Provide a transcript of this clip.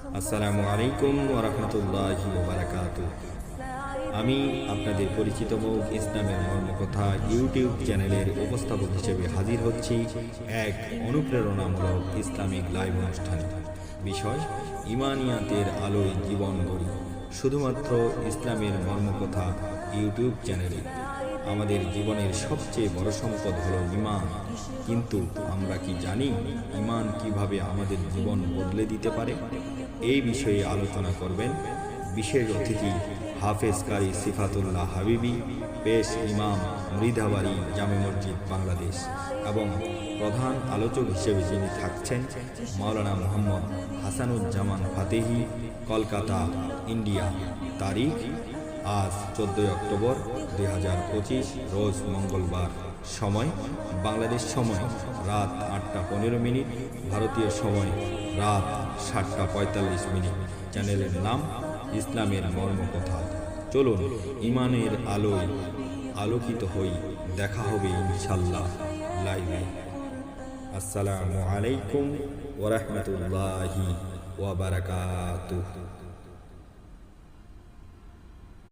আসসালামু আলাইকুম ওরহমতুল্লাহি বারাকাত আমি আপনাদের পরিচিত মুখ ইসলামের মর্মকথা ইউটিউব চ্যানেলের উপস্থাপক হিসেবে হাজির হচ্ছি এক অনুপ্রেরণামূলক ইসলামিক লাইভ অনুষ্ঠানে। বিষয়, ইমানিয়াতের আলোয় জীবন গড়ি। শুধুমাত্র ইসলামের মর্মকথা ইউটিউব চ্যানেলে। আমাদের জীবনের সবচেয়ে বড় সম্পদ হলো ইমান। কিন্তু আমরা কি জানি ইমান কীভাবে আমাদের জীবন বদলে দিতে পারে? এই বিষয়ে আলোচনা করবেন বিশেষ অতিথি হাফেজ কারি সিফাতুল্লাহ হাবিবি, পেশ ইমাম মৃধাবাড়ি জামে মসজিদ বাংলাদেশ এবং প্রধান আলোচক হিসেবে যিনি থাকছেন মাওলানা মোহাম্মদ হাসানুজ্জামান ফাতেহি, কলকাতা, ইন্ডিয়া। তারিখ আজ চোদ্দই অক্টোবর দুই হাজার পঁচিশ, রোজ মঙ্গলবার। সময়, বাংলাদেশ সময়, রাত আটটা পনেরো মিনিট, ভারতীয় সময়, রাত সাতটা পঁয়তাল্লিশ মিনিট। চ্যানেলের নাম, ইসলামের মর্মকথা। চলুন, ইমানের আলোয় আলোকিত হই। দেখা হবে ইনশাল্লাহ লাইভে আসসালামু আলাইকুম ওরহমতুল্লাহি ওয়াবারাকাতুহ